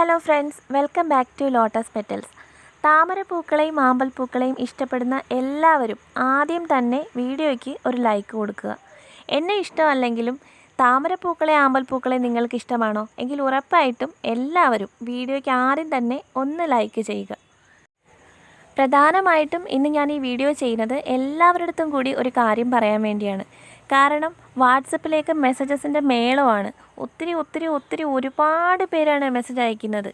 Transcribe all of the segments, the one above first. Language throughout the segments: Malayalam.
Hello friends welcome back to lotus petals താമരപ്പൂക്കളെയും മാമ്പൽപ്പൂക്കളെയും ഇഷ്ടപ്പെടുന്ന എല്ലാവരും ആദ്യം തന്നെ വീഡിയോയ്ക്ക് ഒരു ലൈക്ക് കൊടുക്കുക. എന്നെ ഇഷ്ടമല്ലെങ്കിലും താമരപ്പൂക്കളെ ആമ്പൽപ്പൂക്കളെ നിങ്ങൾക്ക് ഇഷ്ടമാണോ? എങ്കിൽ ഉറപ്പായിട്ടും എല്ലാവരും വീഡിയോയ്ക്ക് ആദ്യം തന്നെ ഒന്ന് ലൈക്ക് ചെയ്യുക. പ്രധാനമായിട്ടും ഇന്ന് ഞാൻ ഈ വീഡിയോ ചെയ്യുന്നത് എല്ലാവരുടെ അടുത്തും കൂടി ഒരു കാര്യം പറയാൻ വേണ്ടിയാണ്. കാരണം വാട്സപ്പിലേക്ക് മെസ്സേജസിന്റെ മേളമാണ്. ഒത്തിരി ഒത്തിരി ഒത്തിരി ഒരുപാട് പേരാണ് മെസ്സേജ് അയക്കുന്നത്.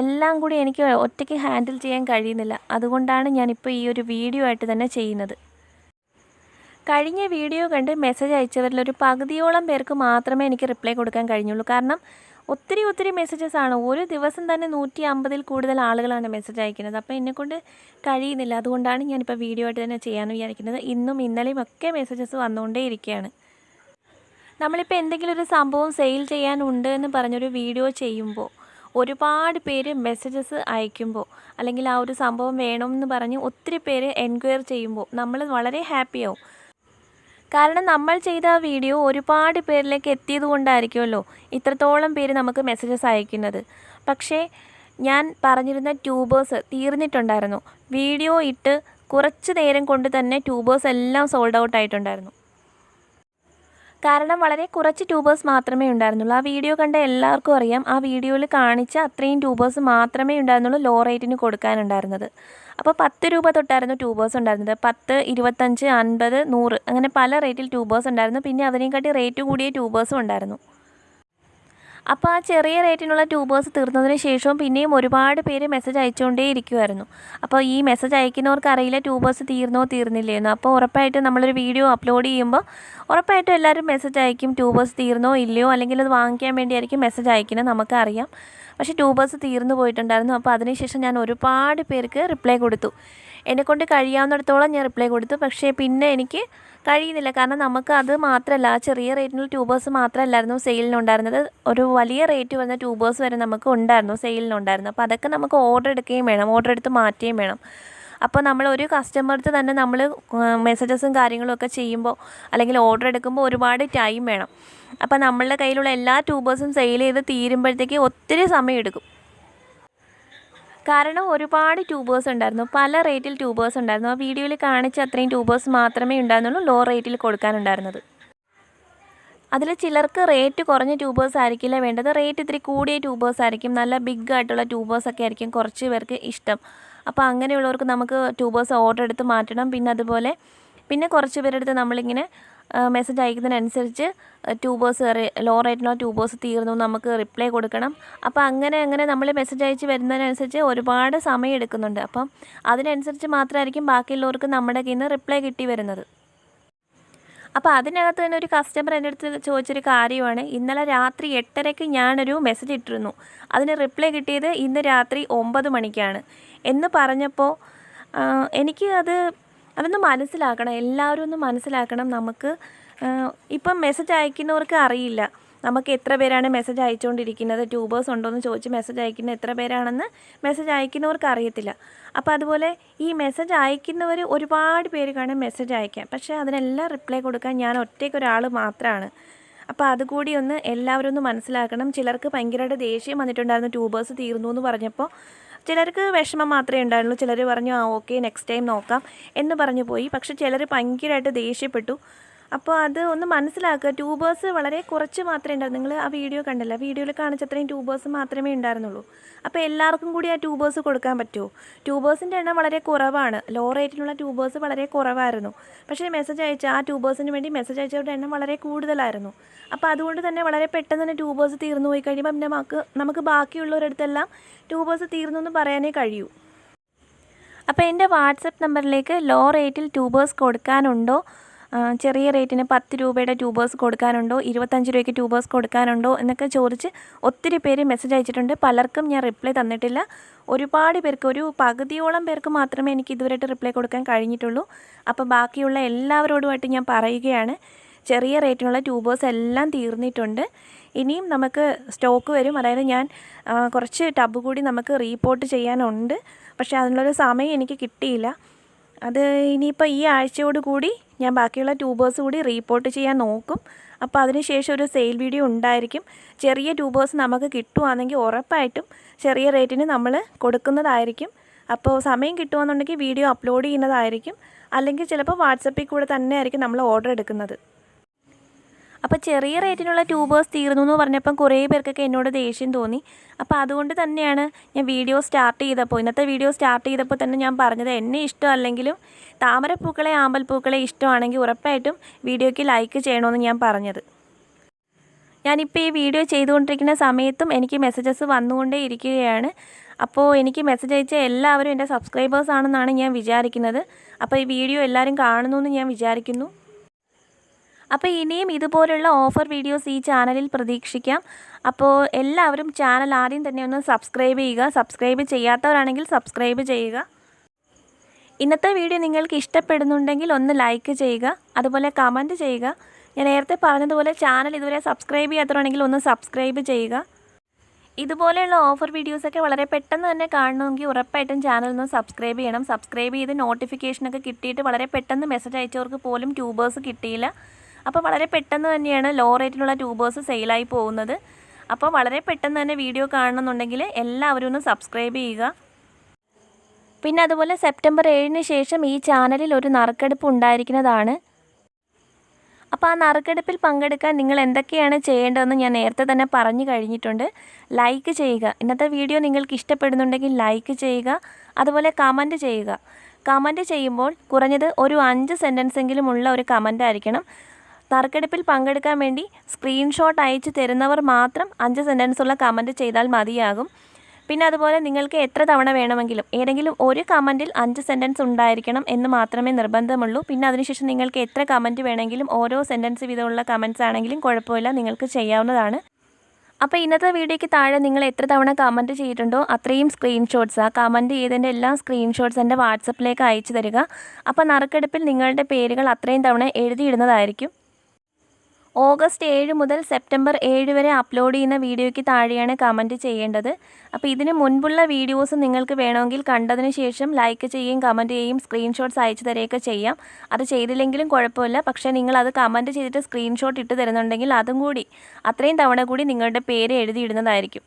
എല്ലാം കൂടി എനിക്ക് ഒറ്റയ്ക്ക് ഹാൻഡിൽ ചെയ്യാൻ കഴിയുന്നില്ല. അതുകൊണ്ടാണ് ഞാനിപ്പോൾ ഈ ഒരു വീഡിയോ ആയിട്ട് തന്നെ ചെയ്യുന്നത്. കഴിഞ്ഞ വീഡിയോ കണ്ട് മെസ്സേജ് അയച്ചവരിൽ ഒരു പകുതിയോളം പേർക്ക് മാത്രമേ എനിക്ക് റിപ്ലൈ കൊടുക്കാൻ കഴിഞ്ഞുള്ളൂ. കാരണം ഒത്തിരി ഒത്തിരി മെസ്സേജസ് ആണ്. ഒരു ദിവസം തന്നെ നൂറ്റി അമ്പതിൽ കൂടുതൽ ആളുകളാണ് മെസ്സേജ് അയക്കുന്നത്. അപ്പോൾ എന്നെക്കൊണ്ട് കഴിയുന്നില്ല. അതുകൊണ്ടാണ് ഞാനിപ്പോൾ വീഡിയോ ആയിട്ട് തന്നെ ചെയ്യാമെന്ന് വിചാരിക്കുന്നത്. ഇന്നും ഇന്നലെയും ഒക്കെ മെസ്സേജസ് വന്നുകൊണ്ടേ ഇരിക്കുകയാണ് നമ്മളിപ്പോൾ എന്തെങ്കിലും ഒരു സംഭവം സെയിൽ ചെയ്യാനുണ്ട് എന്ന് പറഞ്ഞൊരു വീഡിയോ ചെയ്യുമ്പോൾ ഒരുപാട് പേര് മെസ്സേജസ് അയക്കുമ്പോൾ അല്ലെങ്കിൽ ആ ഒരു സംഭവം വേണമെന്ന് പറഞ്ഞ് ഒത്തിരി പേര് എൻക്വയർ ചെയ്യുമ്പോൾ നമ്മൾ വളരെ ഹാപ്പിയാവും കാരണം നമ്മൾ ചെയ്ത ആ വീഡിയോ ഒരുപാട് പേരിലേക്ക് എത്തിയത് കൊണ്ടായിരിക്കുമല്ലോ ഇത്രത്തോളം പേര് നമുക്ക് മെസ്സേജസ് അയക്കുന്നത്. പക്ഷേ ഞാൻ പറഞ്ഞിരുന്ന ട്യൂബേഴ്സ് തീർന്നിട്ടുണ്ടായിരുന്നു. വീഡിയോ ഇട്ട് കുറച്ച് നേരം കൊണ്ട് തന്നെ ട്യൂബേഴ്സ് എല്ലാം സോൾഡ് ഔട്ട് ആയിട്ടുണ്ടായിരുന്നു. കാരണം വളരെ കുറച്ച് ട്യൂബേഴ്സ് മാത്രമേ ഉണ്ടായിരുന്നുള്ളൂ. ആ വീഡിയോ കണ്ട എല്ലാവർക്കും അറിയാം. ആ വീഡിയോയിൽ കാണിച്ച അത്രയും ട്യൂബേഴ്സ് മാത്രമേ ഉണ്ടായിരുന്നുള്ളൂ ലോ റേറ്റിന് കൊടുക്കാനുണ്ടായിരുന്നത്. അപ്പോൾ പത്ത് രൂപ തൊട്ടായിരുന്നു ട്യൂബേഴ്സ് ഉണ്ടായിരുന്നത്. പത്ത് ഇരുപത്തഞ്ച് അൻപത് നൂറ് അങ്ങനെ പല റേറ്റിൽ ട്യൂബേഴ്സ് ഉണ്ടായിരുന്നു. പിന്നെ അതിനെക്കാട്ടി റേറ്റ് കൂടിയ ട്യൂബേഴ്സും ഉണ്ടായിരുന്നു. അപ്പോൾ ആ ചെറിയ റേറ്റിനുള്ള ട്യൂബേഴ്സ് തീർന്നതിന് ശേഷവും പിന്നെയും ഒരുപാട് പേര് മെസ്സേജ് അയച്ചുകൊണ്ടേ ഇരിക്കുമായിരുന്നു അപ്പോൾ ഈ മെസ്സേജ് അയക്കുന്നവർക്ക് അറിയില്ല ട്യൂബേഴ്സ് തീർന്നോ തീർന്നില്ലേന്ന്. അപ്പോൾ ഉറപ്പായിട്ടും നമ്മളൊരു വീഡിയോ അപ്ലോഡ് ചെയ്യുമ്പോൾ ഉറപ്പായിട്ടും എല്ലാവരും മെസ്സേജ് അയക്കും. ട്യൂബേഴ്സ് തീർന്നോ ഇല്ലയോ? അല്ലെങ്കിൽ അത് വാങ്ങിക്കാൻ വേണ്ടിയായിരിക്കും മെസ്സേജ് അയക്കുന്നത്. നമുക്കറിയാം. പക്ഷേ ട്യൂബേഴ്സ് തീർന്നു പോയിട്ടുണ്ടായിരുന്നു. അപ്പോൾ അതിനുശേഷം ഞാൻ ഒരുപാട് പേർക്ക് റിപ്ലൈ കൊടുത്തു. എന്നെക്കൊണ്ട് കഴിയാവുന്നിടത്തോളം ഞാൻ റിപ്ലൈ കൊടുത്തു. പക്ഷേ പിന്നെ എനിക്ക് കഴിയുന്നില്ല. കാരണം നമുക്ക് അത് മാത്രമല്ല ആ ചെറിയ റേറ്റിനുള്ള ട്യൂബേഴ്സ് മാത്രമല്ലായിരുന്നു സെയിലിനുണ്ടായിരുന്നത് ഒരു വലിയ റേറ്റ് വരുന്ന ട്യൂബേഴ്സ് വരെ നമുക്ക് ഉണ്ടായിരുന്നു സെയിലിനുണ്ടായിരുന്നു അപ്പോൾ അതൊക്കെ നമുക്ക് ഓർഡർ എടുക്കുകയും വേണം. ഓർഡർ എടുത്ത് മാറ്റുകയും വേണം. അപ്പോൾ നമ്മൾ ഒരു കസ്റ്റമർക്ക് തന്നെ നമ്മൾ മെസ്സേജസും കാര്യങ്ങളും ഒക്കെ ചെയ്യുമ്പോൾ അല്ലെങ്കിൽ ഓർഡർ എടുക്കുമ്പോൾ ഒരുപാട് ടൈം വേണം. അപ്പോൾ നമ്മളുടെ കയ്യിലുള്ള എല്ലാ ട്യൂബേഴ്സും സെയിൽ ചെയ്ത് തീരുമ്പോഴത്തേക്ക് ഒത്തിരി സമയം എടുക്കും. കാരണം ഒരുപാട് ട്യൂബേഴ്സ് ഉണ്ടായിരുന്നു. പല റേറ്റിൽ ട്യൂബേഴ്സ് ഉണ്ടായിരുന്നു. ആ വീഡിയോയിൽ കാണിച്ച അത്രയും ട്യൂബേഴ്സ് മാത്രമേ ഉണ്ടായിരുന്നുള്ളൂ ലോ റേറ്റിൽ കൊടുക്കാനുണ്ടായിരുന്നത്. അതിൽ ചിലർക്ക് റേറ്റ് കുറഞ്ഞ ട്യൂബേഴ്സ് ആയിരിക്കില്ല വേണ്ടത്. റേറ്റ് ഇത്തിരി കൂടിയ ട്യൂബേഴ്സ് ആയിരിക്കും. നല്ല ബിഗ് ആയിട്ടുള്ള ട്യൂബേഴ്സ് ഒക്കെ ആയിരിക്കും കുറച്ച് പേർക്ക് ഇഷ്ടം. അപ്പോൾ അങ്ങനെയുള്ളവർക്ക് നമുക്ക് ട്യൂബേഴ്സ് ഓർഡർ എടുത്ത് മാറ്റണം. പിന്നെ അതുപോലെ പിന്നെ കുറച്ച് പേരെടുത്ത് നമ്മളിങ്ങനെ മെസ്സേജ് അയക്കുന്നതിനനുസരിച്ച് ട്യൂബേഴ്സ് ലോ റേറ്റിനോ ട്യൂബേഴ്സ് തീർന്നു നമുക്ക് റിപ്ലൈ കൊടുക്കണം. അപ്പോൾ അങ്ങനെ അങ്ങനെ നമ്മൾ മെസ്സേജ് അയച്ച് വരുന്നതിനനുസരിച്ച് ഒരുപാട് സമയം എടുക്കുന്നുണ്ട്. അപ്പം അതിനനുസരിച്ച് മാത്രമായിരിക്കും ബാക്കിയുള്ളവർക്ക് നമ്മുടെ കയ്യിൽ നിന്ന് റിപ്ലൈ കിട്ടി വരുന്നത്. അപ്പോൾ അതിനകത്ത് തന്നെ ഒരു കസ്റ്റമർ എന്റെ അടുത്ത് ചോദിച്ചൊരു കാര്യമാണ്. ഇന്നലെ രാത്രി എട്ടരയ്ക്ക് ഞാനൊരു മെസ്സേജ് ഇട്ടിരുന്നു. അതിന് റിപ്ലൈ കിട്ടിയത് ഇന്ന് രാത്രി ഒമ്പത് മണിക്കാണ്. എന്ന് പറഞ്ഞപ്പോൾ എനിക്ക് അത് അതൊന്ന് മനസ്സിലാക്കണം. എല്ലാവരും ഒന്ന് മനസ്സിലാക്കണം നമുക്ക്. ഇപ്പം മെസ്സേജ് അയക്കുന്നവർക്ക് അറിയില്ല. നമുക്ക് എത്ര പേരാണ് മെസ്സേജ് അയച്ചുകൊണ്ടിരിക്കുന്നത്? ട്യൂബേഴ്സ് ഉണ്ടോ എന്ന് ചോദിച്ച് മെസ്സേജ് അയക്കുന്ന എത്ര പേരാണെന്ന് മെസ്സേജ് അയക്കുന്നവർക്ക് അറിയത്തില്ല. അപ്പോൾ അതുപോലെ ഈ മെസ്സേജ് അയക്കുന്നവർ ഒരുപാട് പേര് കാണും മെസ്സേജ് അയക്കാം പക്ഷേ അതിനെല്ലാം റിപ്ലൈ കൊടുക്കാൻ ഞാൻ ഒറ്റയ്ക്ക് ഒരാൾ മാത്രമാണ് അപ്പോൾ അതുകൂടി ഒന്ന് എല്ലാവരും ഒന്ന് മനസ്സിലാക്കണം. ചിലർക്ക് ഭയങ്കരമായിട്ട് ദേഷ്യം വന്നിട്ടുണ്ടായിരുന്നു ട്യൂബേഴ്സ് തീർന്നു എന്ന് പറഞ്ഞപ്പോൾ. ചിലർക്ക് വിഷമം മാത്രമേ ഉണ്ടായിരുന്നുള്ളൂ. ചിലർ പറഞ്ഞു ആ ഓക്കെ നെക്സ്റ്റ് ടൈം നോക്കാം എന്ന് പറഞ്ഞു പോയി. പക്ഷേ ചിലർ ഭയങ്കരമായിട്ട് ദേഷ്യപ്പെട്ടു. അപ്പോൾ അത് ഒന്ന് മനസ്സിലാക്കുക. ട്യൂബേഴ്സ് വളരെ കുറച്ച് മാത്രമേ ഉണ്ടായിരുന്നു നിങ്ങൾ ആ വീഡിയോ കണ്ടല്ലോ. വീഡിയോയിൽ കാണിച്ചത്രയും ട്യൂബേഴ്സ് മാത്രമേ ഉണ്ടായിരുന്നുള്ളൂ. അപ്പോൾ എല്ലാവർക്കും കൂടി ആ ട്യൂബേഴ്സ് കൊടുക്കാൻ പറ്റുമോ? ട്യൂബേഴ്സിന്റെ എണ്ണം വളരെ കുറവാണ്. ലോ റേറ്റിലുള്ള ട്യൂബേഴ്സ് വളരെ കുറവായിരുന്നു. പക്ഷേ മെസ്സേജ് അയച്ച ആ ട്യൂബേഴ്സിന് വേണ്ടി മെസ്സേജ് അയച്ചവരുടെ എണ്ണം വളരെ കൂടുതലായിരുന്നു. അപ്പോൾ അതുകൊണ്ട് തന്നെ വളരെ പെട്ടെന്ന് തന്നെ ട്യൂബേഴ്സ് തീർന്നു പോയി കഴിയുമ്പോൾ നമുക്ക് നമുക്ക് ബാക്കിയുള്ളവരടുത്തെല്ലാം ട്യൂബേഴ്സ് തീർന്നു എന്ന് പറയാനേ കഴിയൂ. അപ്പോൾ എന്റെ വാട്സപ്പ് നമ്പറിലേക്ക് ലോ റേറ്റിൽ ട്യൂബേഴ്സ് കൊടുക്കാനുണ്ടോ? ചെറിയ റേറ്റിന് പത്ത് രൂപയുടെ ട്യൂബേഴ്സ് കൊടുക്കാനുണ്ടോ? ഇരുപത്തഞ്ച് രൂപയ്ക്ക് ട്യൂബേഴ്സ് കൊടുക്കാനുണ്ടോ? എന്നൊക്കെ ചോദിച്ച് ഒത്തിരി പേര് മെസ്സേജ് അയച്ചിട്ടുണ്ട്. പലർക്കും ഞാൻ റിപ്ലൈ തന്നിട്ടില്ല. ഒരുപാട് പേർക്ക് ഒരു പകുതിയോളം പേർക്ക് മാത്രമേ എനിക്ക് ഇതുവരെയായിട്ട് റിപ്ലൈ കൊടുക്കാൻ കഴിഞ്ഞിട്ടുള്ളൂ. അപ്പോൾ ബാക്കിയുള്ള എല്ലാവരോടുമായിട്ട് ഞാൻ പറയുകയാണ്. ചെറിയ റേറ്റിനുള്ള ട്യൂബേഴ്സ് എല്ലാം തീർന്നിട്ടുണ്ട്. ഇനിയും നമുക്ക് സ്റ്റോക്ക് വരും. അതായത് ഞാൻ കുറച്ച് ടബ് കൂടി നമുക്ക് റീപോർട്ട് ചെയ്യാനുണ്ട്. പക്ഷേ അതിനുള്ളൊരു സമയം എനിക്ക് കിട്ടിയില്ല. അത് ഇനിയിപ്പോൾ ഈ ആഴ്ചയോട് കൂടി ഞാൻ ബാക്കിയുള്ള ട്യൂബേഴ്സ് കൂടി റീപ്പോർട്ട് ചെയ്യാൻ നോക്കും. അപ്പോൾ അതിനുശേഷം ഒരു സെയിൽ വീഡിയോ ഉണ്ടായിരിക്കും. ചെറിയ ട്യൂബേഴ്സ് നമുക്ക് കിട്ടുവാണെങ്കിൽ ഉറപ്പായിട്ടും ചെറിയ റേറ്റിന് നമ്മൾ കൊടുക്കുന്നതായിരിക്കും. അപ്പോൾ സമയം കിട്ടുകയെന്നുണ്ടെങ്കിൽ വീഡിയോ അപ്ലോഡ് ചെയ്യുന്നതായിരിക്കും. അല്ലെങ്കിൽ ചിലപ്പോൾ വാട്സപ്പിൽ കൂടെ തന്നെ ആയിരിക്കും നമ്മൾ ഓർഡർ എടുക്കുന്നത്. അപ്പോൾ ചെറിയ റേറ്റിനുള്ള ട്യൂബേഴ്സ് തീർന്നു എന്ന് പറഞ്ഞപ്പം കുറേ പേർക്കൊക്കെ എന്നോട് ദേഷ്യം തോന്നി. അപ്പോൾ അതുകൊണ്ട് തന്നെയാണ് ഞാൻ വീഡിയോ സ്റ്റാർട്ട് ചെയ്തപ്പോൾ ഇന്നത്തെ വീഡിയോ സ്റ്റാർട്ട് ചെയ്തപ്പോൾ തന്നെ ഞാൻ പറഞ്ഞത് എന്നെ ഇഷ്ടമല്ലെങ്കിലും താമരപ്പൂക്കളെ ആമ്പൽപ്പൂക്കളെ ഇഷ്ടമാണെങ്കിൽ ഉറപ്പായിട്ടും വീഡിയോയ്ക്ക് ലൈക്ക് ചെയ്യണമെന്ന് ഞാൻ പറഞ്ഞത്. ഞാനിപ്പോൾ ഈ വീഡിയോ ചെയ്തുകൊണ്ടിരിക്കുന്ന സമയത്തും എനിക്ക് മെസ്സേജസ് വന്നുകൊണ്ടേ ഇരിക്കുകയാണ്. അപ്പോൾ എനിക്ക് മെസ്സേജ് അയച്ച എല്ലാവരും എന്റെ സബ്സ്ക്രൈബേഴ്സ് ആണെന്നാണ് ഞാൻ വിചാരിക്കുന്നത്. അപ്പോൾ ഈ വീഡിയോ എല്ലാവരും കാണുന്നു എന്ന് ഞാൻ വിചാരിക്കുന്നു. അപ്പോൾ ഇനിയും ഇതുപോലുള്ള ഓഫർ വീഡിയോസ് ഈ ചാനലിൽ പ്രതീക്ഷിക്കാം. അപ്പോൾ എല്ലാവരും ചാനൽ ആദ്യം തന്നെ ഒന്ന് സബ്സ്ക്രൈബ് ചെയ്യുക. സബ്സ്ക്രൈബ് ചെയ്യാത്തവരാണെങ്കിൽ സബ്സ്ക്രൈബ് ചെയ്യുക. ഇന്നത്തെ വീഡിയോ നിങ്ങൾക്ക് ഇഷ്ടപ്പെടുന്നുണ്ടെങ്കിൽ ഒന്ന് ലൈക്ക് ചെയ്യുക. അതുപോലെ കമന്റ് ചെയ്യുക. ഞാൻ നേരത്തെ പറഞ്ഞതുപോലെ ചാനൽ ഇതുവരെ സബ്സ്ക്രൈബ് ചെയ്യാത്തവരാണെങ്കിൽ ഒന്ന് സബ്സ്ക്രൈബ് ചെയ്യുക. ഇതുപോലെയുള്ള ഓഫർ വീഡിയോസൊക്കെ വളരെ പെട്ടെന്ന് തന്നെ കാണണമെങ്കിൽ ഉറപ്പായിട്ടും ചാനൽ ഒന്ന് സബ്സ്ക്രൈബ് ചെയ്യണം. സബ്സ്ക്രൈബ് ചെയ്ത് നോട്ടിഫിക്കേഷനൊക്കെ കിട്ടിയിട്ട് വളരെ പെട്ടെന്ന് മെസ്സേജ് അയച്ചവർക്ക് പോലും ട്യൂബേഴ്സ് കിട്ടിയില്ല. അപ്പോൾ വളരെ പെട്ടെന്ന് തന്നെയാണ് ലോ റേറ്റിലുള്ള ട്യൂബേഴ്സ് സെയിലായി പോകുന്നത്. അപ്പോൾ വളരെ പെട്ടെന്ന് തന്നെ വീഡിയോ കാണണമെന്നുണ്ടെങ്കിൽ എല്ലാവരും ഒന്ന് സബ്സ്ക്രൈബ് ചെയ്യുക. പിന്നെ അതുപോലെ സെപ്റ്റംബർ ഏഴിന് ശേഷം ഈ ചാനലിൽ ഒരു നറുക്കെടുപ്പ് ഉണ്ടായിരിക്കുന്നതാണ്. അപ്പോൾ ആ നറുക്കെടുപ്പിൽ പങ്കെടുക്കാൻ നിങ്ങൾ എന്തൊക്കെയാണ് ചെയ്യേണ്ടതെന്ന് ഞാൻ നേരത്തെ തന്നെ പറഞ്ഞു കഴിഞ്ഞിട്ടുണ്ട്. ലൈക്ക് ചെയ്യുക. ഇന്നത്തെ വീഡിയോ നിങ്ങൾക്ക് ഇഷ്ടപ്പെടുന്നുണ്ടെങ്കിൽ ലൈക്ക് ചെയ്യുക. അതുപോലെ കമന്റ് ചെയ്യുക. കമന്റ് ചെയ്യുമ്പോൾ കുറഞ്ഞത് ഒരു അഞ്ച് സെന്റൻസെങ്കിലും ഉള്ള ഒരു കമന്റ് ആയിരിക്കണം നറുക്കെടുപ്പിൽ പങ്കെടുക്കാൻ വേണ്ടി സ്ക്രീൻഷോട്ട് അയച്ചു തരുന്നവർ മാത്രം അഞ്ച് സെന്റൻസുള്ള കമന്റ് ചെയ്താൽ മതിയാകും. പിന്നെ അതുപോലെ നിങ്ങൾക്ക് എത്ര തവണ വേണമെങ്കിലും ഏതെങ്കിലും ഒരു കമന്റിൽ അഞ്ച് സെന്റൻസ് ഉണ്ടായിരിക്കണം എന്ന് മാത്രമേ നിർബന്ധമുള്ളൂ. പിന്നെ അതിനുശേഷം നിങ്ങൾക്ക് എത്ര കമന്റ് വേണമെങ്കിലും ഓരോ സെന്റൻസ് വീതമുള്ള കമന്റ്സ് ആണെങ്കിലും കുഴപ്പമില്ല നിങ്ങൾക്ക് ചെയ്യാവുന്നതാണ്. അപ്പോൾ ഇന്നത്തെ വീഡിയോയ്ക്ക് താഴെ നിങ്ങൾ എത്ര തവണ കമന്റ് ചെയ്തിട്ടുണ്ടോ അത്രയും സ്ക്രീൻഷോട്ട്സ് ആ. കമന്റ് ചെയ്തതിന്റെ എല്ലാ സ്ക്രീൻഷോട്ട്സ് എന്റെ വാട്സപ്പിലേക്ക് അയച്ചു തരിക. അപ്പോൾ നറുക്കെടുപ്പിൽ നിങ്ങളുടെ പേരുകൾ അത്രയും തവണ എഴുതിയിടുന്നതായിരിക്കും. ഓഗസ്റ്റ് ഏഴ് മുതൽ സെപ്റ്റംബർ ഏഴ് വരെ അപ്ലോഡ് ചെയ്യുന്ന വീഡിയോയ്ക്ക് താഴെയാണ് കമന്റ് ചെയ്യേണ്ടത്. അപ്പോൾ ഇതിന് മുൻപുള്ള വീഡിയോസ് നിങ്ങൾക്ക് വേണമെങ്കിൽ കണ്ടതിന് ശേഷം ലൈക്ക് ചെയ്യുകയും കമന്റ് ചെയ്യുകയും സ്ക്രീൻഷോട്ട്സ് അയച്ചു തരികയൊക്കെ ചെയ്യാം. അത് ചെയ്തില്ലെങ്കിലും കുഴപ്പമില്ല. പക്ഷേ നിങ്ങൾ അത് കമന്റ് ചെയ്തിട്ട് സ്ക്രീൻഷോട്ട് ഇട്ട് തരുന്നുണ്ടെങ്കിൽ അതും കൂടി അത്രയും തവണ കൂടി നിങ്ങളുടെ പേര് എഴുതിയിടുന്നതായിരിക്കും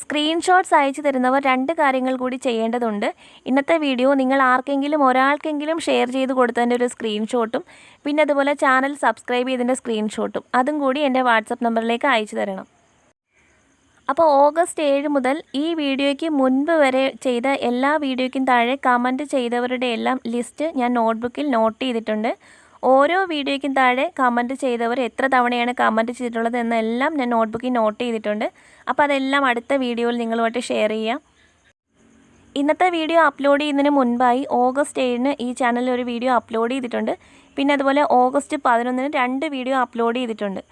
സ്ക്രീൻഷോട്ട്സ് അയച്ചു തരുന്നവർ രണ്ട് കാര്യങ്ങൾ കൂടി ചെയ്യേണ്ടതുണ്ട്. ഇന്നത്തെ വീഡിയോ നിങ്ങൾ ആർക്കെങ്കിലും ഒരാൾക്കെങ്കിലും ഷെയർ ചെയ്ത് കൊടുത്തതിന്റെ ഒരു സ്ക്രീൻഷോട്ടും പിന്നെ അതുപോലെ ചാനൽ സബ്സ്ക്രൈബ് ചെയ്തതിന്റെ സ്ക്രീൻഷോട്ടും അതും കൂടി എന്റെ വാട്സപ്പ് നമ്പറിലേക്ക് അയച്ചു തരണം. അപ്പോൾ ഓഗസ്റ്റ് ഏഴ് മുതൽ ഈ വീഡിയോയ്ക്ക് മുൻപ് വരെ ചെയ്ത എല്ലാ വീഡിയോയ്ക്കും താഴെ കമന്റ് ചെയ്തവരുടെ എല്ലാം ലിസ്റ്റ് ഞാൻ നോട്ട്ബുക്കിൽ നോട്ട് ചെയ്തിട്ടുണ്ട്. ഓരോ വീഡിയോയ്ക്കും താഴെ കമന്റ് ചെയ്തവർ എത്ര തവണയാണ് കമന്റ് ചെയ്തിട്ടുള്ളത് എന്നെല്ലാം ഞാൻ നോട്ട്ബുക്കിൽ നോട്ട് ചെയ്തിട്ടുണ്ട്. അപ്പോൾ അതെല്ലാം അടുത്ത വീഡിയോയിൽ നിങ്ങളുമായിട്ട് ഷെയർ ചെയ്യാം. ഇന്നത്തെ വീഡിയോ അപ്ലോഡ് ചെയ്യുന്നതിന് മുൻപായി ഓഗസ്റ്റ് ഏഴിന് ഈ ചാനലിൽ ഒരു വീഡിയോ അപ്ലോഡ് ചെയ്തിട്ടുണ്ട്. പിന്നെ അതുപോലെ ഓഗസ്റ്റ് പതിനൊന്നിന് രണ്ട് വീഡിയോ അപ്ലോഡ് ചെയ്തിട്ടുണ്ട്.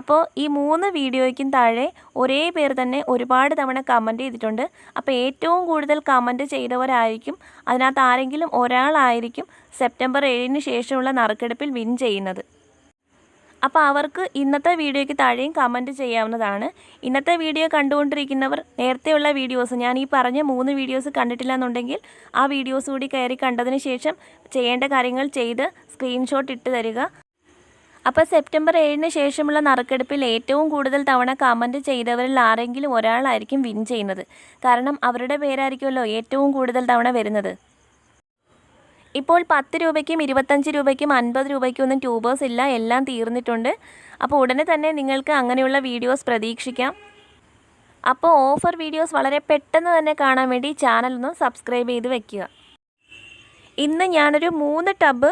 അപ്പോൾ ഈ മൂന്ന് വീഡിയോയ്ക്കും താഴെ ഒരേ പേർ തന്നെ ഒരുപാട് തവണ കമന്റ് ചെയ്തിട്ടുണ്ട്. അപ്പോൾ ഏറ്റവും കൂടുതൽ കമന്റ് ചെയ്തവരായിരിക്കും. അതിനകത്ത് ആരെങ്കിലും ഒരാളായിരിക്കും സെപ്റ്റംബർ ഏഴിന് ശേഷമുള്ള നറുക്കെടുപ്പിൽ വിൻ ചെയ്യുന്നത്. അപ്പോൾ അവർക്ക് ഇന്നത്തെ വീഡിയോയ്ക്ക് താഴെയും കമന്റ് ചെയ്യാവുന്നതാണ്. ഇന്നത്തെ വീഡിയോ കണ്ടുകൊണ്ടിരിക്കുന്നവർ നേരത്തെയുള്ള വീഡിയോസ് ഞാൻ ഈ പറഞ്ഞ മൂന്ന് വീഡിയോസ് കണ്ടിട്ടില്ല എന്നുണ്ടെങ്കിൽ ആ വീഡിയോസ് കൂടി കയറി കണ്ടതിന് ശേഷം ചെയ്യേണ്ട കാര്യങ്ങൾ ചെയ്ത് സ്ക്രീൻഷോട്ട് ഇട്ട് തരിക. അപ്പോൾ സെപ്റ്റംബർ ഏഴിന് ശേഷമുള്ള നറുക്കെടുപ്പിൽ ഏറ്റവും കൂടുതൽ തവണ കമന്റ് ചെയ്തവരിൽ ആരെങ്കിലും ഒരാളായിരിക്കും വിൻ ചെയ്യുന്നത്. കാരണം അവരുടെ പേരായിരിക്കുമല്ലോ ഏറ്റവും കൂടുതൽ തവണ വരുന്നത്. ഇപ്പോൾ പത്ത് രൂപയ്ക്കും ഇരുപത്തഞ്ച് രൂപയ്ക്കും അൻപത് രൂപയ്ക്കും ഒന്നും ട്യൂബേഴ്സ് ഇല്ല എല്ലാം തീർന്നിട്ടുണ്ട്. അപ്പോൾ ഉടനെ തന്നെ നിങ്ങൾക്ക് അങ്ങനെയുള്ള വീഡിയോസ് പ്രതീക്ഷിക്കാം. അപ്പോൾ ഓഫർ വീഡിയോസ് വളരെ പെട്ടെന്ന് തന്നെ കാണാൻ വേണ്ടി ചാനൽ ഒന്ന് സബ്സ്ക്രൈബ് ചെയ്ത് വെക്കുക. ഇന്ന് ഞാനൊരു മൂന്ന് ടബ്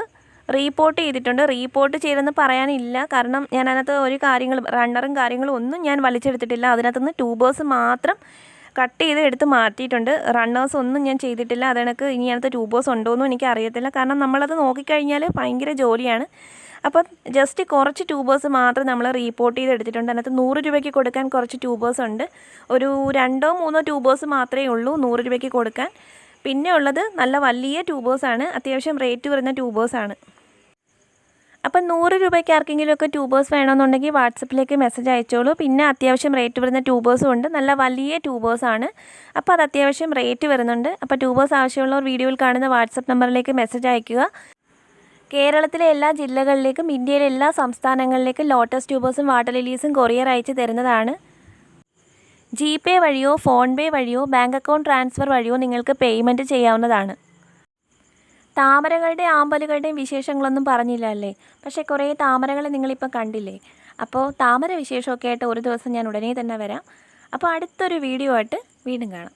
റീപോർട്ട് ചെയ്തിട്ടുണ്ട്. റീപോർട്ട് ചെയ്തെന്ന് പറയാനില്ല. കാരണം ഞാൻ അതിനകത്ത് ഒരു കാര്യങ്ങളും റണ്ണറും കാര്യങ്ങളും ഒന്നും ഞാൻ വലിച്ചെടുത്തിട്ടില്ല. അതിനകത്തുനിന്ന് ട്യൂബേഴ്സ് മാത്രം കട്ട് ചെയ്ത് എടുത്ത് മാറ്റിയിട്ടുണ്ട്. റണ്ണേഴ്സ് ഒന്നും ഞാൻ ചെയ്തിട്ടില്ല. അതെനിക്ക് ഇനി അതിനകത്ത് ട്യൂബേഴ്സ് ഉണ്ടോയെന്നും എനിക്ക് അറിയത്തില്ല. കാരണം നമ്മളത് നോക്കിക്കഴിഞ്ഞാൽ ഭയങ്കര ജോലിയാണ്. അപ്പോൾ ജസ്റ്റ് കുറച്ച് ട്യൂബേഴ്സ് മാത്രം നമ്മൾ റീപ്പോർട്ട് ചെയ്ത് എടുത്തിട്ടുണ്ട് അതിനകത്ത് നൂറ് രൂപയ്ക്ക് കൊടുക്കാൻ കുറച്ച് ട്യൂബേഴ്സ് ഉണ്ട്. ഒരു രണ്ടോ മൂന്നോ ട്യൂബേഴ്സ് മാത്രമേ ഉള്ളൂ നൂറ് രൂപയ്ക്ക് കൊടുക്കാൻ. പിന്നെ ഉള്ളത് നല്ല വലിയ ട്യൂബേഴ്സാണ് അത്യാവശ്യം റേറ്റ് വരുന്ന ട്യൂബേഴ്സാണ് അപ്പം നൂറ് രൂപയ്ക്ക് ആർക്കെങ്കിലും ഒക്കെ ട്യൂബേഴ്സ് വേണമെന്നുണ്ടെങ്കിൽ വാട്സപ്പിലേക്ക് മെസ്സേജ് അയച്ചോളൂ. പിന്നെ അത്യാവശ്യം റേറ്റ് വരുന്ന ട്യൂബേഴ്സും ഉണ്ട്. നല്ല വലിയ ട്യൂബേഴ്സാണ് അപ്പോൾ അത് അത്യാവശ്യം റേറ്റ് വരുന്നുണ്ട്. അപ്പോൾ ട്യൂബേഴ്സ് ആവശ്യമുള്ളവർ വീഡിയോയിൽ കാണുന്ന വാട്സപ്പ് നമ്പറിലേക്ക് മെസ്സേജ് അയക്കുക കേരളത്തിലെ എല്ലാ ജില്ലകളിലേക്കും ഇന്ത്യയിലെ എല്ലാ സംസ്ഥാനങ്ങളിലേക്കും ലോട്ടസ് ട്യൂബേഴ്സും വാട്ടർ ലിലീസും കൊറിയർ അയച്ച് തരുന്നതാണ്. ജി പേ വഴിയോ ഫോൺ പേ വഴിയോ ബാങ്ക് അക്കൗണ്ട് ട്രാൻസ്ഫർ വഴിയോ നിങ്ങൾക്ക് പേയ്മെന്റ് ചെയ്യാവുന്നതാണ്. താമരകളുടെ ആമ്പലുകളുടെയും വിശേഷങ്ങളൊന്നും പറഞ്ഞില്ല അല്ലേ പക്ഷേ കുറേ താമരകൾ നിങ്ങളിപ്പോൾ കണ്ടില്ലേ? അപ്പോൾ താമര വിശേഷമൊക്കെ ആയിട്ട് ഒരു ദിവസം ഞാൻ ഉടനെ തന്നെ വരാം. അപ്പോൾ അടുത്തൊരു വീഡിയോ ആയിട്ട് വീണ്ടും കാണാം.